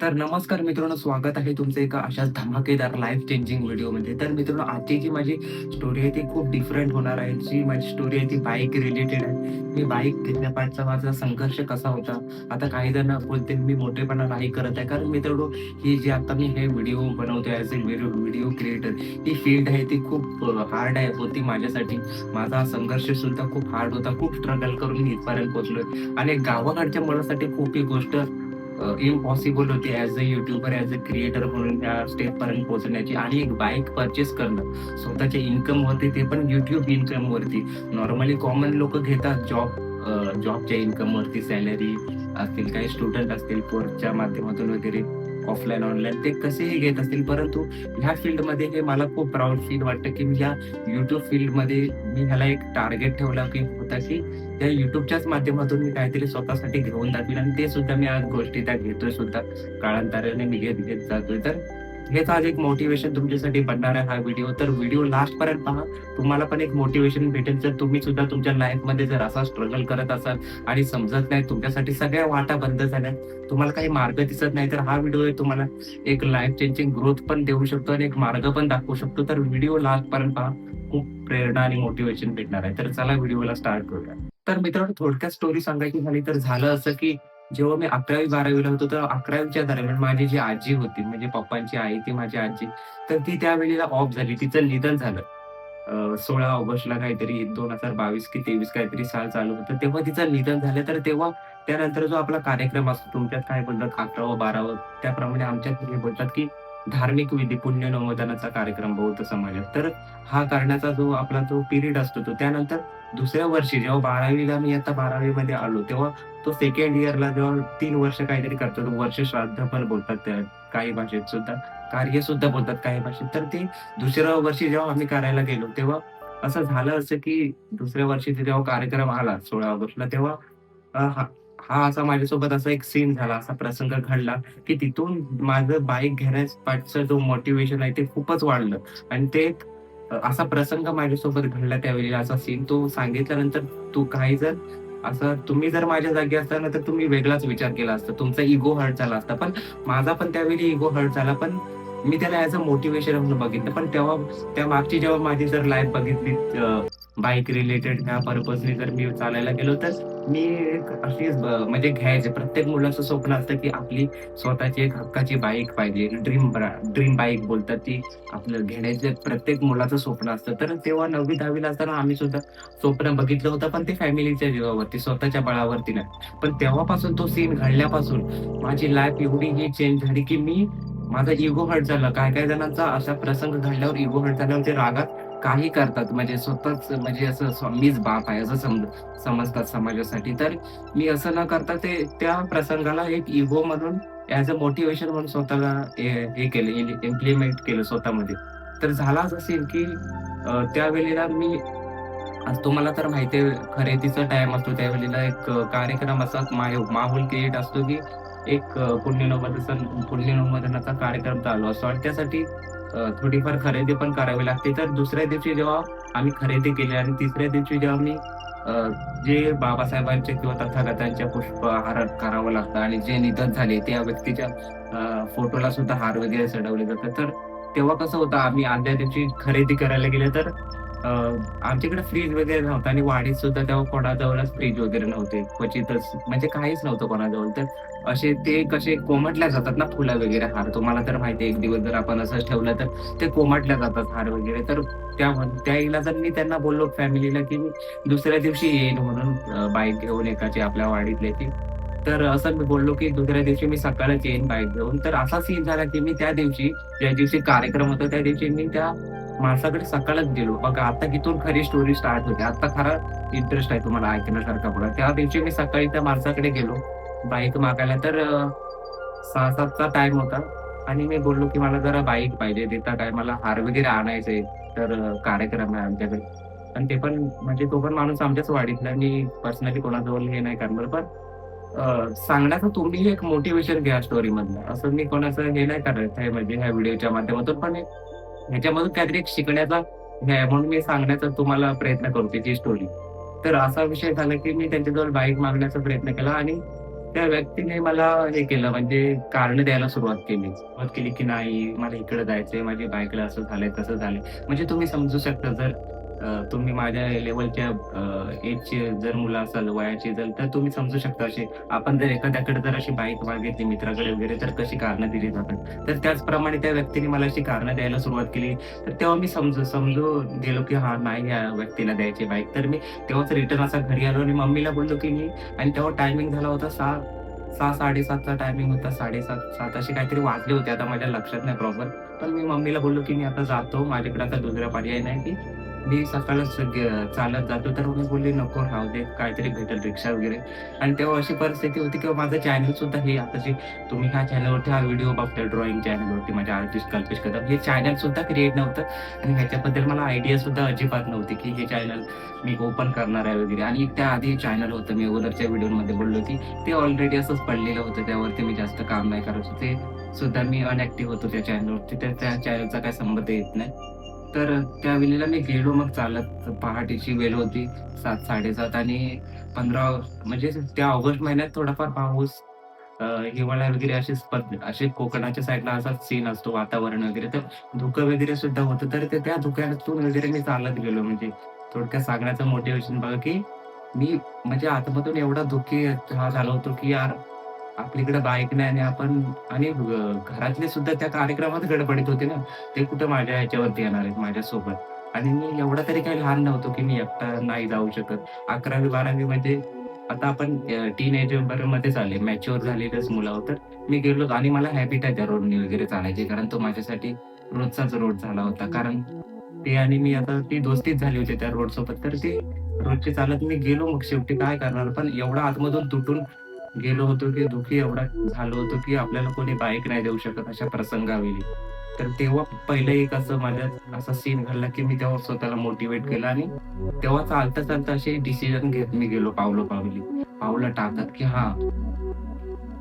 तर नमस्कार मित्रांनो स्वागत आहे तुमचं एका अशाच धमाकेदार लाईफ चेंजिंग व्हिडिओमध्ये तर मित्रांनो आजची जी माझी स्टोरी आहे ती खूप डिफरंट होणार आहे. जी माझी स्टोरी आहे ती बाईक रिलेटेड आहे. मी बाईक घेतल्यापाठचा माझा संघर्ष कसा होता? आता काही जण बोलते मी मोठेपणा नाही करत आहे. कारण मित्रांनो ही जी आता मी हे व्हिडिओ बनवतोय as a video video creator he field आहे ती खूप हार्ड आहे. होती माझ्यासाठी. माझा संघर्ष सुद्धा खूप हार्ड होता. खूप स्ट्रगल करून मी इथपर्यंत पोहोचलोय. आणि गावाकडच्या मुलासाठी खूप ही गोष्ट इम्पॉसिबल होती as a YouTuber as a creator म्हणून त्या स्टेप पर्यंत पोहोचण्याची आणि एक बाईक परचेस करणं. स्वतःचे इन्कमवरती ते पण युट्यूब इन्कम वरती. नॉर्मली कॉमन लोक घेतात जॉब जॉबच्या इन्कम वरती सॅलरी असतील काही स्टुडंट असतील कोर्सच्या माध्यमातून वगैरे. ऑफलाईन ऑनलाईन ते कसेही घेत असतील. परंतु ह्या फील्डमध्ये हे मला खूप प्राऊड फील वाटतं की मी या युट्यूब फील्डमध्ये मी ह्याला एक टार्गेट ठेवला की होता की त्या युट्यूबच्याच माध्यमातून मी काहीतरी स्वतःसाठी घेऊन दाखवेल आणि ते सुद्धा मी आज गोष्टी त्या घेतोय सुद्धा. काळांतराने मी घेत घेत जातोय. तर हेच आज एक मोटिवेशन तुमच्यासाठी बनणार आहे हा व्हिडिओ तर व्हिडिओ लास्ट पर्यंत पहा. तुम्हाला पण एक मोटिवेशन भेटेल. जर तुम्ही सुद्धा तुमच्या लाईफमध्ये जर असा स्ट्रगल करत असाल आणि समजत नाही तुमच्यासाठी सगळ्या वाटा बंद झाल्या तुम्हाला काही मार्ग दिसत नाही तर हा व्हिडिओ तुम्हाला एक लाईफ चेंजिंग ग्रोथ पण देऊ शकतो आणि एक मार्ग पण दाखवू शकतो. तर व्हिडिओ लास्ट पर्यंत पहा. खूप प्रेरणा आणि मोटिवेशन भेटणार आहे. तर चला व्हिडिओला स्टार्ट करूया. तर मित्रांनो थोडक्यात स्टोरी सांगायची झाली तर झालं असं की जेव्हा मी अकरावी बारावीला होतो तर अकरावीच्या दरम्यान माझी जी आजी होती म्हणजे पप्पांची आई ती माझी आजी तर ती त्यावेळेला ऑफ झाली. तिचं निधन झालं. सोळा ऑगस्टला काहीतरी दोन हजार बावीस की तेवीस काहीतरी साल चालू होतं. तेव्हा तिचं निधन झालं. तर तेव्हा त्यानंतर जो आपला कार्यक्रम असतो तुमच्यात काय बोलतात? अकरावं बारावं त्याप्रमाणे आमच्यात बोलतात की धार्मिक विधी पुण्य नवोदनाचा कार्यक्रम बौद्ध समाजात. तर हा करण्याचा जो आपला जो पिरियड असतो तो त्यानंतर दुसऱ्या वर्षी जेव्हा बारावीला मी आता बारावी मध्ये आलो तेव्हा तो सेकंड इयरला जेव्हा तीन वर्ष काहीतरी करतो वर्ष श्राद्ध पण बोलतात त्या काही भाषेत सुद्धा कार्य सुद्धा बोलतात काही भाषेत. तर ते दुसऱ्या वर्षी जेव्हा आम्ही करायला गेलो तेव्हा असं झालं असं की दुसऱ्या वर्षी जेव्हा कार्यक्रम आला सोळा ऑगस्टला तेव्हा हा असा माझ्यासोबत असा एक सीन झाला असा प्रसंग घडला की तिथून माझं बाईक घेण्यापाठचं जो मोटिवेशन आहे ते खूपच वाढलं. आणि ते असा प्रसंग माझ्यासोबत घडला त्यावेळी असा सीन तो सांगितल्यानंतर तू काही जर असं तुम्ही जर माझ्या जागी असताना तर तुम्ही वेगळाच विचार केला असता. तुमचा इगो हर्ट झाला असता. पण माझा पण त्यावेळी इगो हर्ट झाला. पण मी त्याला ऍज अ मोटिवेशन म्हणून बघितलं. पण तेव्हा त्या मागची जेव्हा माझी जर लाईफ बघितली बाईक रिलेटेड ह्या पर्पजने जर मी चालायला गेलो तर मी एक अशीच म्हणजे घ्यायचे. प्रत्येक मुलाचं स्वप्न असतं की आपली स्वतःची एक हक्काची बाईक पाहिजे. ड्रीम ड्रीम बाईक बोलतात ती आपलं घेण्याचे प्रत्येक मुलाचं स्वप्न असतं. तर तेव्हा नववी दहावीला असताना आम्ही सुद्धा स्वप्न बघितलं होतं पण ते फॅमिलीच्या जीवावरती स्वतःच्या बळावरती नाही. पण तेव्हापासून तो सीन घडल्यापासून माझी लाईफ एवढी ही चेंज झाली की मी माझा इगो हर्ट झाला. काय काय जणांचा असा प्रसंग घडल्यावर इगो हर्ट झाल्यावर ते रागात काही करतात. म्हणजे स्वतःच म्हणजे असं स्वामीच बाप आहे असं सम समजतात समाजासाठी. तर मी असं न करता ते त्या प्रसंगाला एक इगो म्हणून ऍज अ मोटिवेशन म्हणून स्वतःला हे हे केलं इम्प्लिमेंट केलं स्वतःमध्ये. तर झालाच असेल की त्यावेळेला मी तुम्हाला तर माहिती आहे खरेदीचा टाइम असतो. त्यावेळेला एक कार्यक्रम असा माहोल क्रिएट असतो की एक अं, पुण्यनोमधन कार्यक्रम चालू असतो. आणि त्यासाठी थोडीफार खरेदी पण करावी लागते. तर दुसऱ्या दिवशी जेव्हा आम्ही खरेदी केली आणि तिसऱ्या दिवशी जेव्हा मी जे बाबासाहेबांचे किंवा तथागतांच्या पुष्पहार करावं लागतं आणि जे निधन झाले त्या व्यक्तीच्या फोटोला सुद्धा हार वगैरे चढवले जातात. तर तेव्हा कसं होतं आम्ही आदल्या दिवशी खरेदी करायला गेले तर आमच्याकडे फ्रीज वगैरे नव्हतं आणि वाडीत सुद्धा तेव्हा कोणाजवळच फ्रीज वगैरे नव्हते. क्वचितच. म्हणजे काहीच नव्हतं कोणाजवळ. तर असे ते कसे कोमटल्या जातात ना फुलं वगैरे हार. तुम्हाला तर माहिती आहे, एक दिवस जर आपण असंच ठेवलं तर ते कोमटल्या जातात हार वगैरे. तर त्या त्या इलाजात मी त्यांना बोललो फॅमिलीला की मी दुसऱ्या दिवशी येईन म्हणून बाईक घेऊन एकाची आपल्या वाडीतल्याची तर असं मी बोललो की दुसऱ्या दिवशी मी सकाळच येईन बाईक घेऊन. तर असा सीन झाला की मी त्या दिवशी ज्या दिवशी कार्यक्रम होता त्या दिवशी मी त्या माणसाकडे सकाळच गेलो. बघा आता तिथून खरी स्टोरी स्टार्ट होते. आता खरा इंटरेस्ट आहे तुम्हाला ऐकण्यासारखा पुढे. त्या दिवशी मी सकाळी त्या माणसाकडे गेलो. बाईक मागायला. तर सहा सातचा टाइम होता. आणि मी बोललो की मला जरा बाईक पाहिजे. देता काय मला हार वगैरे आणायचंय तर कार्यक्रम आहे आमच्याकडे. आणि ते पण म्हणजे तो पण माणूस आमच्याच वाढीतला मी पर्सनली कोणाजवळ हे नाही करणार. पण सांगण्याचं तुम्ही एक मोटिवेशन घ्या स्टोरी मधलं असं मी कोणाचं हे नाही करत आहे. म्हणजे ह्या व्हिडिओच्या माध्यमातून. पण एक ह्याच्यामधून काहीतरी शिकण्याचा म्हणून मी सांगण्याचा तुम्हाला प्रयत्न करतो ती स्टोरी तर असा विषय झाला की मी त्यांच्याजवळ बाईक मागण्याचा प्रयत्न केला आणि त्या व्यक्तीने मला हे केलं म्हणजे कारण द्यायला सुरुवात केली. सुरुवात केली की नाही मला इकडे जायचंय, माझ्या बाईकला असं झालंय, तसं झालंय. म्हणजे तुम्ही समजू शकता जर तुम्ही माझ्या लेवलच्या एजचे जर मुलं असाल, वयाचे जर तर तुम्ही समजू शकता असे आपण जर एखाद्याकडे जर अशी बाईक मागितली मित्राकडे वगैरे तर कशी कारणं दिली जातात. तर त्याचप्रमाणे त्या व्यक्तीने मला अशी कारणं द्यायला सुरुवात केली. तर तेव्हा मी समजू समजू गेलो की हां, नाही या व्यक्तीला द्यायची बाईक. तर मी तेव्हाच रिटर्न असा घरी आलो आणि मम्मीला बोललो की मी आणि तेव्हा टायमिंग झाला होता 6 6:00-7:30चा टायमिंग होता. 7:30-7 असे काहीतरी वाजले होते. आता माझ्या लक्षात नाही प्रॉपर. पण मी मम्मीला बोललो की मी आता जातो. माझ्याकडे आता दुसरा पर्याय नाही की मी सकाळच चालत जातो. तर मम्मी बोलली, "नको राहू दे. काहीतरी भेटेल रिक्षा वगैरे." आणि तेव्हा अशी परिस्थिती होती की माझं चॅनल सुद्धा हे आता जे तुम्ही ह्या चॅनलवरती हा व्हिडिओ बघता ड्रॉइंग चॅनलवरती माझ्या आर्टिस्ट कल्पेश कदम. हे चॅनल सुद्धा क्रिएट नव्हतं आणि ह्याच्याबद्दल मला आयडिया सुद्धा अजिबात नव्हती की हे चॅनल मी ओपन करणार आहे वगैरे आणि त्याआधी चॅनल होतं मी अगोदरच्या व्हिडिओमध्ये बोललो की ते ऑलरेडी असंच पडलेलं होतं. त्यावरती मी जास्त काम नाही करत होते. सुद्धा मी अनॲक्टिव्ह होतो त्या चॅनलवरती. तर त्या चॅनलचा काय संबंध येत नाही. तर त्या वेळेला मी गेलो मग चालत. पहाटेची वेळ होती सात साडेसात आणि 15 म्हणजे त्या ऑगस्ट महिन्यात थोडाफार पाऊस हिवाळ्या हिवाळा वगैरे असे असे कोकणाच्या साईडला असा सीन असतो वातावरण वगैरे. तर धुकं वगैरे सुद्धा होतं. तर ते त्या धुक्यातून वगैरे मी चालत गेलो. म्हणजे थोडक्यात सांगण्याचं मोटिवेशन बघा की मी म्हणजे आतमधून एवढा दुःखी हा झालो होतो की यार आपल्याकडे बाईक नाही आणि आपण आणि घरातले सुद्धा त्या कार्यक्रमात गडबडीत होते ना. ते कुठं माझ्या ह्याच्यावरती येणार आहेत माझ्यासोबत. आणि मी एवढा तरी काही लहान नव्हतो की मी एकटा नाही जाऊ शकत. 11वी-12वी म्हणजे आता आपण टीन एज मध्येच आले, मॅच्युअर झालेलंच मुलं तर मी गेलो आणि मला हॅबिट आहे त्या रोडनी वगैरे चालायची. कारण तो माझ्यासाठी रोजचाच रोड झाला होता. कारण ते आणि मी आता ती दोस्तीच झाली होती त्या रोड सोबत तर ते रोजची चालत मी गेलो मग शेवटी काय करणार. पण एवढा आतमधून तुटून गेलो होतो की दुःखी एवढा झालो होतो की आपल्याला कोणी बाईक नाही देऊ शकत अशा प्रसंगावेळी. तर तेव्हा पहिलं एक असं माझ्यात असा सीन घडला की मी तेव्हा स्वतःला मोटिव्हेट केलं आणि तेव्हा चालता-चालता असे डिसिजन घेत मी गेलो पावलो-पावली. पावलं टाकत की हा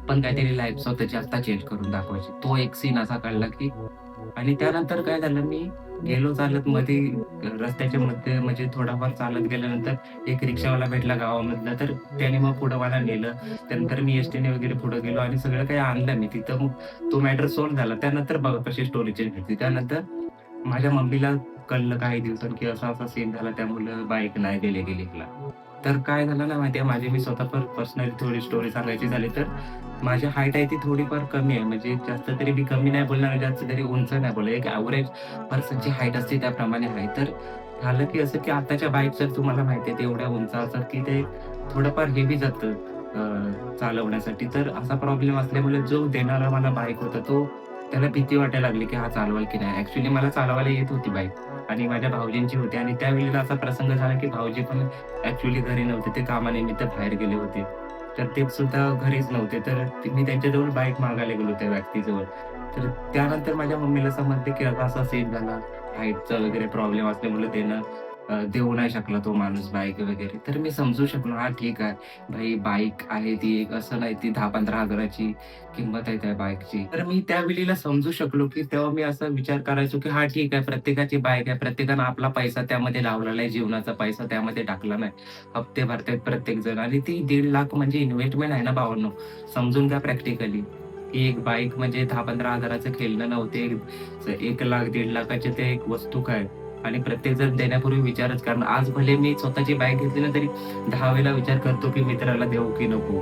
पण काहीतरी लाईफ स्वतःची आता चेंज करून दाखवायची. तो एक सीन असा काढला की आणि त्यानंतर काय झालं मी गेलो चालत मध्ये रस्त्याच्या मध्ये म्हणजे थोडाफार चालत गेल्यानंतर एक रिक्षावाला भेटला गावामधला. तर त्याने मग पुढं मला नेलं. त्यानंतर मी एसटीने वगैरे पुढे गेलो आणि सगळं काही आणलं मी तिथं. मग तो मॅटर सॉल्व्ह झाला. त्यानंतर बघा कशी स्टोरी चेंज झाली. त्यानंतर माझ्या मम्मीला कळलं काही दिवसांनी की असा-असा सीन झाला त्यामुळं बाईक नाही दिली गेली हिला. तर काय झालं ना माहिती आहे माझी मी स्वतः पण पर्सनली थोडी स्टोरी सांगायची झाली तर माझी हाईट आहे ती थोडीफार कमी आहे. म्हणजे जास्त तरी मी कमी नाही बोलणार जास्त तरी उंच नाही बोलणार. एक ॲव्हरेज पर्सनची हाईट असते त्याप्रमाणे आहे. तर झालं की असं की आताच्या बाईक जर तुम्हाला माहिती आहे तेवढ्या उंच असतात की ते थोडंफार हेवी जातं चालवण्यासाठी. तर असा प्रॉब्लेम असल्यामुळे जो देणारा मला बाईक होता तो त्याला भीती वाटायला लागली की हा चालवाल की नाही. ऍक्च्युली मला चालवायला येत होती बाईक आणि माझ्या भाऊजींची होती आणि त्यावेळेला असा प्रसंग झाला की भाऊजी पण ऍक्च्युली घरी नव्हते. ते कामानिमित्त बाहेर गेले होते. तर ते सुद्धा घरीच नव्हते. तर मी त्यांच्याजवळ बाईक मागायला गेलो त्या व्यक्तीजवळ. तर त्यानंतर माझ्या मम्मीला समजते की आता असा सीन झाला. हाईटचा वगैरे प्रॉब्लेम असल्यामुळे देणं देऊ नाही शकला तो माणूस बाईक वगैरे. तर मी समजू शकलो हा ठीक आहे. भाई बाईक आहे ती एक असं नाही ती दहा पंधरा हजाराची किंमत आहे त्या बाईकची. तर मी त्या वेळीला समजू शकलो की तेव्हा मी असा विचार करायचो की हा ठीक आहे प्रत्येकाची बाईक आहे. प्रत्येकानं आपला पैसा त्यामध्ये लावलेला आहे. जीवनाचा पैसा त्यामध्ये टाकला नाही. हप्ते भरतायत प्रत्येकजण आणि ती दीड लाख म्हणजे इन्व्हेस्टमेंट आहे ना भावांनो. समजून घ्या प्रॅक्टिकली. एक बाईक म्हणजे दहा पंधरा हजाराचं खेळणं नव्हते. एक लाख, दीड लाखाची ते एक वस्तू काय आणि प्रत्येक जण देण्यापूर्वी विचारच कारण आज भले मी स्वतःची बाईक घेतली ना तरी दहा वेळेला विचार करतो की मित्राला देऊ की नको.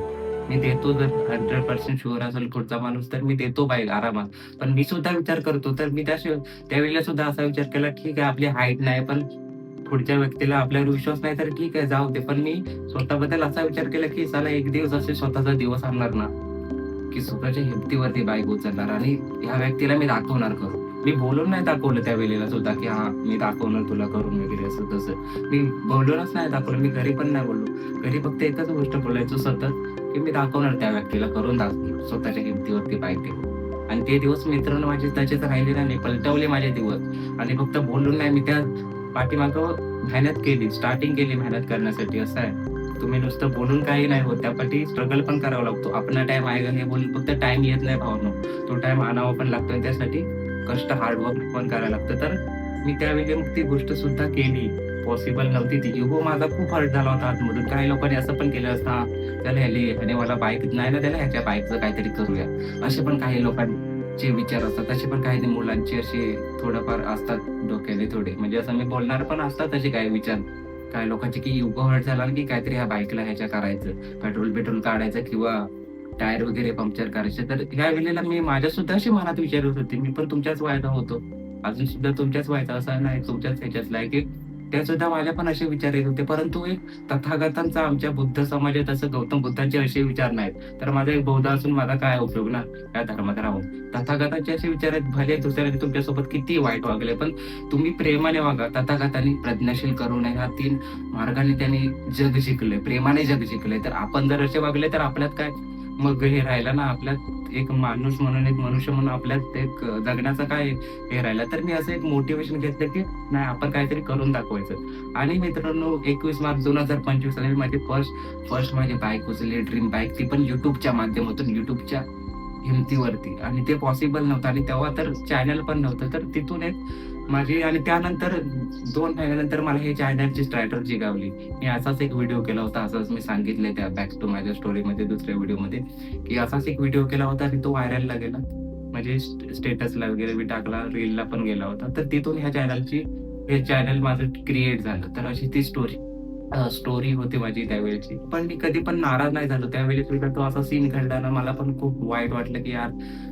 मी देतो जर 100% शुअर असेल पुढचा माणूस तर मी देतो बाईक आरामात. पण मी सुद्धा विचार करतो. तर मी त्या त्यावेळेला सुद्धा असा विचार केला ठीक आहे आपली हाईट नाही पण पुढच्या व्यक्तीला आपल्यावर विश्वास नाही तर ठीक आहे जाऊ दे. पण मी स्वतःबद्दल असा विचार केला की चला एक दिवस असे स्वतःचा दिवस आणणार ना, की स्वतःच्या हिमतीवरती बाईक उचलणार आणि ह्या व्यक्तीला मी दाखवणार कसं मी बोलून नाही दाखवलं त्या वेळेला सुद्धा की हां, मी दाखवणार तुला करून वगैरे असं तसं. मी बोलूनच नाही दाखवलं. मी घरी पण नाही बोललो. घरी फक्त एकच गोष्ट बोलायचो सतत की मी दाखवणार त्या व्यक्तीला करून दाखवणार स्वतःच्या किमतीवरती पाहिजे आणि ते दिवस मित्रांनो माझे त्याचेच राहिले नाही. पलटवले माझे दिवस आणि फक्त बोलून नाही मी त्या पाठीमागं मेहनत केली. स्टार्टिंग केली मेहनत करण्यासाठी असं आहे. तुम्ही नुसतं बोलून काही नाही होत. त्यापाठी स्ट्रगल पण करावा लागतो. आपला टाईम का हे बोलून फक्त टाईम येत नाही भावनो तो टाईम आणावा पण लागतो त्यासाठी कष्ट हार्ड वर्क पण करायला लागतं. तर मी त्यावेळी मग ती गोष्ट सुद्धा केली. पॉसिबल नव्हती ती. युगो माझा खूप हर्ट झाला होता आतमधून. काही लोकांनी असं पण केलं असतं त्याला ह्याली आणि मला बाईक नाही ना त्याला ह्याच्या बाईकचं काहीतरी करूया. असे पण काही लोकांचे विचार असतात. तसे पण काही मुलांचे असे थोडंफार असतात डोक्याने थोडे. म्हणजे असं मी बोलणार पण असतात तसे काही विचार. काही लोकांचे की युगो हर्ट झाला की काहीतरी ह्या बाईकला ह्याच्या करायचं. पेट्रोल पेट्रोल काढायचं किंवा टायर वगैरे पंक्चर करायचे. तर ह्या वेळेला मी माझ्या सुद्धा अशी मनात विचारत होते. मी पण तुमच्याच वयाचा होतो. अजून सुद्धा तुमच्याच व्हायचा असा नाही तुमच्याच ह्याच्यातला आहे की त्या सुद्धा माझ्या पण असे विचार येत होते. परंतु एक तथागतांचा आमच्या बुद्ध समाजात असं गौतम बुद्धांचे असे विचार नाहीत. तर माझा एक बौद्ध असून माझा काय उपयोग ना? या धर्मात राहून. तथागतांचे असे विचार आहेत भले दुसऱ्याने तुमच्यासोबत किती वाईट वागले पण तुम्ही प्रेमाने वागा. तथागतांनी प्रज्ञाशील नये. ह्या तीन मार्गाने त्यांनी जग जिंकले प्रेमाने जग जिंकले तर आपण जर असे वागले तर आपल्यात काय मग हे राहिलं ना आपल्यात एक माणूस म्हणून एक मनुष्य म्हणून आपल्यात एक जगण्याचं काय हे राहिलं? तर मी असं एक मोटिवेशन घेतलं की नाही आपण काहीतरी करून दाखवायचं. आणि मित्रांनो एकवीस मार्च दोन हजार पंचवीस साली माझी फर्स्ट फर्स्ट माझी बाईक उचलली ड्रीम बाईक ती पण युट्यूबच्या माध्यमातून युट्यूबच्या हिमतीवरती. आणि ते पॉसिबल नव्हतं. आणि तेव्हा तर चॅनल पण नव्हतं. तर तिथून एक माझी आणि त्यानंतर दोन महिन्यानंतर मला हे चायनाची स्ट्रॅटर्जी गावली मी असाच एक व्हिडिओ केला होता असंच मी सांगितले त्या बॅक टू माझ्या स्टोरीमध्ये दुसऱ्या व्हिडिओमध्ये की असाच एक व्हिडिओ केला होता आणि तो व्हायरलला गेला. म्हणजे स्टेटसला वगैरे मी टाकला रीलला पण गेला होता. तर तिथून ह्या चॅनलची हे चॅनल माझं क्रिएट झालं. तर अशी ती स्टोरी स्टोरी होती माझी त्यावेळेची. पण मी कधी पण नाराज नाही झालो. त्यावेळी सुद्धा तो असा सीन घडला ना मला पण खूप वाईट वाटलं की यार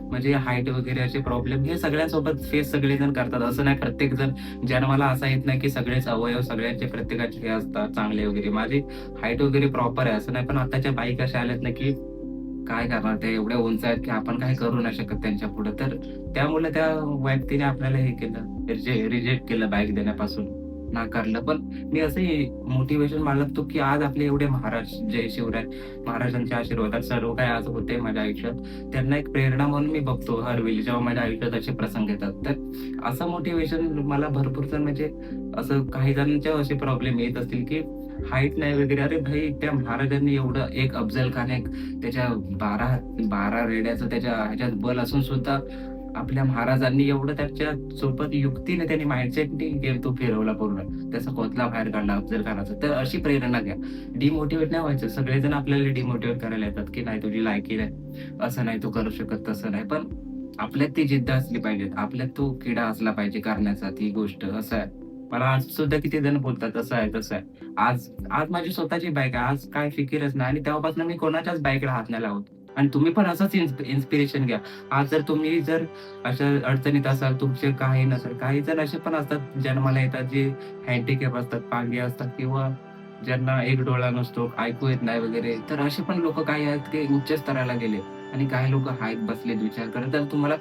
म्हणजे हाईट वगैरे असे प्रॉब्लेम हे सगळ्यासोबत फेस सगळेजण करतात. असं नाही प्रत्येक जण ज्यानं मला असा येत नाही की सगळेच अवयव सगळ्यांचे प्रत्येकाचे हे असतात चांगले वगैरे. माझी हाईट वगैरे प्रॉपर आहे. असं नाही पण आताच्या बाईक अशा आल्यात ना की काय करणार? ते एवढ्या उंच आहेत की आपण काय करू नाही शकत त्यांच्या पुढे. तर त्यामुळे त्या व्यक्तीने आपल्याला हे केलं रिजेक्ट केलं बाईक देण्यापासून. नाकारलं. पण मी असं मोटिवेशन मानतो की आज आपले एवढे महाराज जय शिवराय महाराजांच्या आशीर्वादात सर्व काय आज होते माझ्या आयुष्यात. त्यांना एक प्रेरणा म्हणून मी बघतो हर वेळी जेव्हा माझ्या आयुष्यात असे प्रसंग येतात. तर असं मोटिवेशन मला भरपूर जण म्हणजे असं काही जणांच्या असे प्रॉब्लेम येत असतील की हाईट नाही वगैरे. अरे भाई त्या महाराजांनी एवढं एक अफजल खान एक त्याच्या बारा बारा रेड्याचं त्याच्या ह्याच्यात बल असून सुद्धा आपल्या महाराजांनी एवढं त्याच्या सोबत युक्तीने त्यांनी माइंडसेटने गेम तो फिरवला पूर्ण. त्याचा कोतला बाहेर काढला अफजल खानाचा. तर अशी प्रेरणा घ्या. डिमोटिवेट नाही व्हायचं. सगळेजण आपल्याला डिमोटिवेट करायला येतात की नाही तुझी लायकी नाही. असं नाही तू करू शकत तसं नाही. पण आपल्यात ती जिद्द असली पाहिजे. आपल्यात तो किडा असला पाहिजे करण्याचा. ती गोष्ट असं आहे. मला आज सुद्धा किती जण बोलतात असं आहे तसं आहे. आज आज माझी स्वतःची बाईक आहे. आज काय फिकीरच नाही. आणि तेव्हापासून मी कोणाच्याच बाईकला हात नाही लावतो. आणि तुम्ही पण असंच इन्स्पिरेशन घ्या. आज जर तुम्ही जर अशा अडचणीत असाल तुमचे काही नसेल काही जण असे पण असतात जन्माला येतात जे हँडिकॅप असतात पांगे असतात किंवा ज्यांना एक डोळा नसतो ऐकू येत नाही वगैरे तर असे पण लोक काही आहेत ते उच्च स्तराला गेले आणि काही लोक हायत बसलेत विचार करत. तर तुम्हाला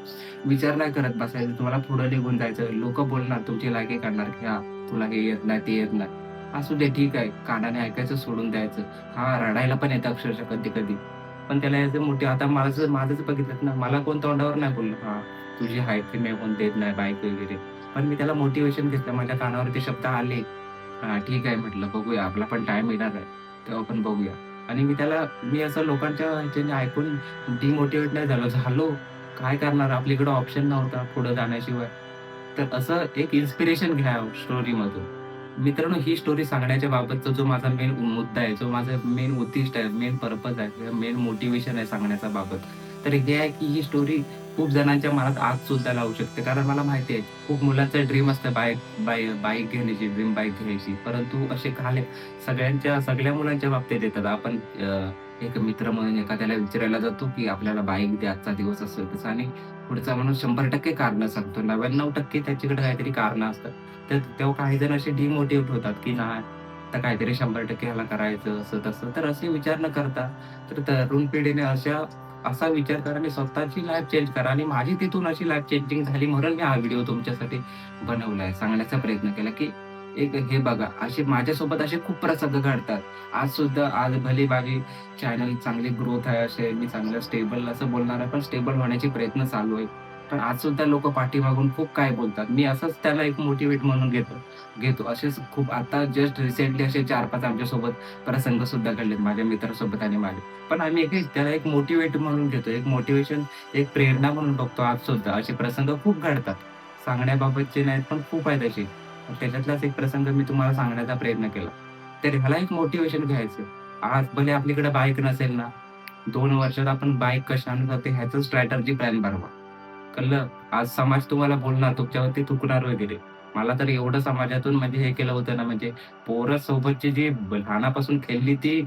विचार नाही करत बसायचं तुम्हाला पुढे निघून जायचं. लोक बोलणार तुमची लागे काढणार की हा तुला हे येत नाही ते येत नाही. असू दे ठीक आहे. कानाने ऐकायचं सोडून द्यायचं. हा रडायला पण येतं अक्षरशः कधी कधी पण त्याला याचे मोठे आता माझं माझंच बघितलं ना मला कोण तोंडावर नाही बोललं. हा. तुझी हाईट कमी कोण देत नाही बाईक वगैरे. पण मी त्याला मोटिवेशन घेतलं. माझ्या कानावर ते शब्द आले. हा ठीक आहे म्हटलं बघूया. आपला पण टाइम येणार आहे. तेव्हा पण बघूया. आणि मी त्याला मी असं लोकांच्या ह्याच्याने ऐकून डिमोटिवेट नाही झालो. झालो काय करणार? आपल्याकडे ऑप्शन नव्हता पुढे जाण्याशिवाय. तर असं एक इन्स्पिरेशन घ्या स्टोरी मधून. मित्रांनो ही स्टोरी सांगण्याच्या बाबतचा जो माझा मेन मुद्दा आहे जो माझा मेन उद्दिष्ट आहे मेन पर्पज आहे मेन मोटिवेशन आहे सांगण्याचा बाबत. तर हे आहे की ही स्टोरी खूप जणांच्या मनात आज सुद्धा लावू शकते. कारण मला माहिती आहे खूप मुलांचं ड्रीम असतं बाईक बाय बाईक घेण्याची ड्रीम बाईक घ्यायची. परंतु असे काले सगळ्यांच्या सगळ्या मुलांच्या बाबतीत येतात. आपण एक मित्र म्हणून एखाद्याला विचारायला जातो की आपल्याला बाईक दे आजचा दिवस असतो तसं. आणि पुढचा म्हणून शंभर टक्के कारण सांगतो. नव्याण्णव टक्के त्याच्याकडे काहीतरी कारणं असतात तर तेव्हा काही जण असे डिमोटिवेट होतात की नाही तर काहीतरी शंभर टक्के ह्याला करायचं असं तसं. तर असे विचार न करता तर तरुण पिढीने अशा असा विचार करा आणि स्वतःची लाईफ चेंज करा. आणि माझी तिथून अशी लाईफ चेंजिंग झाली म्हणून मी हा व्हिडिओ तुमच्यासाठी बनवलाय. सांगण्याचा प्रयत्न केला की एक हे बघा असे माझ्यासोबत असे खूप प्रसंग घडतात. आज सुद्धा आज भले माझी चॅनल चांगली ग्रोथ आहे असे मी चांगलं स्टेबल असं बोलणार आहे पण स्टेबल होण्याचे प्रयत्न चालू आहे पण आज सुद्धा लोक पाठीमागून खूप काय बोलतात. मी असंच त्याला एक मोटिवेट म्हणून घेतो घेतो. असेच खूप आता जस्ट रिसेंटली असे चार पाच आमच्यासोबत प्रसंग सुद्धा घडलेत माझ्या मित्रासोबत आणि माझे. पण आम्ही एक त्याला एक मोटिवेट म्हणून घेतो. एक मोटिवेशन एक प्रेरणा म्हणून बघतो आज सुद्धा. असे प्रसंग खूप घडतात. सांगण्याबाबतचे नाहीत पण खूप आहेत असे. त्याच्यातलाच एक प्रसंग मी तुम्हाला सांगण्याचा प्रयत्न केला. तर ह्याला एक मोटिवेशन घ्यायचं. आज भले आपल्याकडे बाईक नसेल ना दोन वर्षात आपण बाईक कशा आणू शकते ह्याचं स्ट्रॅटर्जी प्लॅन बनवा. कळलं आज समाज तुम्हाला बोलणार तुमच्यावरती थुकणार वगैरे. मला तर एवढं समाजातून म्हणजे हे केलं होतं ना म्हणजे पोरं सोबतची जी लहानापासून खेळली ती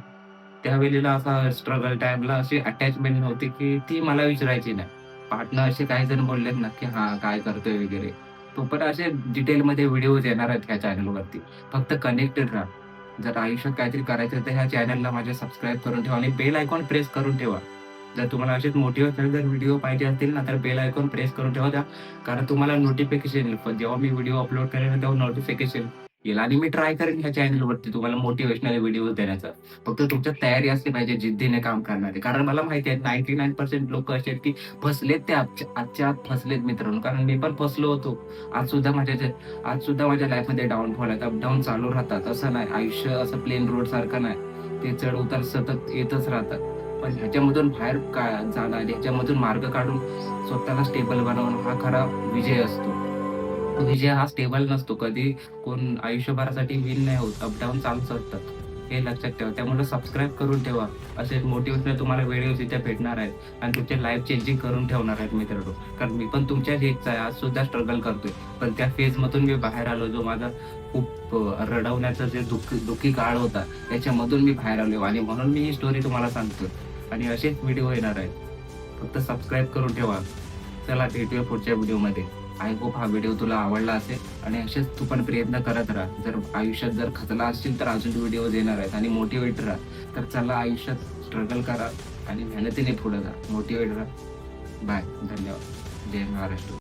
त्यावेळेला असा स्ट्रगल टाइमला अशी अटॅचमेंट नव्हती की ती मला विचारायची नाही. पार्टनर असे काही जण बोललेत ना की हा काय करतोय वगैरे. तो पण असे डिटेलमध्ये व्हिडिओज येणार आहेत ह्या चॅनलवरती फक्त कनेक्टेड राहा. जर आयुष्यात काहीतरी करायचं तर ह्या चॅनलला माझ्या सबस्क्राईब करून ठेवा आणि बेल आयकॉन प्रेस करून ठेवा. जर तुम्हाला असेच मोटिवेशनल जर व्हिडिओ पाहिजे असतील ना तर बेल आयकॉन प्रेस करून ठेवा द्या कारण तुम्हाला नोटिफिकेशन येईल. जेव्हा मी व्हिडिओ अपलोड करेन तेव्हा नोटिफिकेशन येईल. आणि मी ट्राय करेन ह्या चॅनलवरती तुम्हाला मोटिवेशनल व्हिडिओ देण्याचा. फक्त तुमच्यात तयारी असली पाहिजे जिद्दीने काम करणारे. कारण मला माहिती आहे नाईन्टी नाईन पर्सेंट लोक असे आहेत की फसलेत ते आजच्या आजच्या आत फसलेत मित्रांनो. कारण मी पण फसलो होतो. आज सुद्धा माझ्या आज सुद्धा माझ्या लाईफमध्ये डाऊनफॉल आहेत. अपडाऊन चालू राहतात. असं नाही. आयुष्य असं प्लेन रोड सारखं नाही. ते चढ उतार सतत येतच राहतात. पण ह्याच्यामधून बाहेर का जाणं ह्याच्यामधून मार्ग काढून स्वतःला स्टेबल बनवणं हा खरा विजय असतो. विजय हा स्टेबल नसतो. कधी कोण आयुष्यभरासाठी विन नाही होत अपडाऊन चालूच असतात. हे लक्षात ठेवा. त्यामुळे सबस्क्राईब करून ठेवा. असे मोटिवेशनल तुम्हाला व्हिडिओ तिथे भेटणार आहेत. आणि तुमचे लाईफ चेंजिंग करून ठेवणार आहेत मित्रांनो. कारण मी पण तुमच्या हेच आहे आज सुद्धा स्ट्रगल करतोय. पण त्या फेजमधून मी बाहेर आलो. जो माझा खूप रडवण्याचा जे दुःख दुःखी काळ होता त्याच्यामधून मी बाहेर आलो. आणि म्हणून मी ही स्टोरी तुम्हाला सांगतो आणि असेच व्हिडिओ येणार आहेत. फक्त सबस्क्राईब करून ठेवा. चला भेटूया पुढच्या व्हिडिओमध्ये आय होप हा व्हिडिओ तुला आवडला असेल आणि असेच तू पण प्रयत्न करत राहा. जर आयुष्यात जर खचला असतील तर अजून व्हिडिओ येणार आहेत आणि मोटिवेट राहा. तर चला आयुष्यात स्ट्रगल करा आणि मेहनतीने पुढे जा. मोटिवेट राहा. बाय धन्यवाद. जय महाराष्ट्र.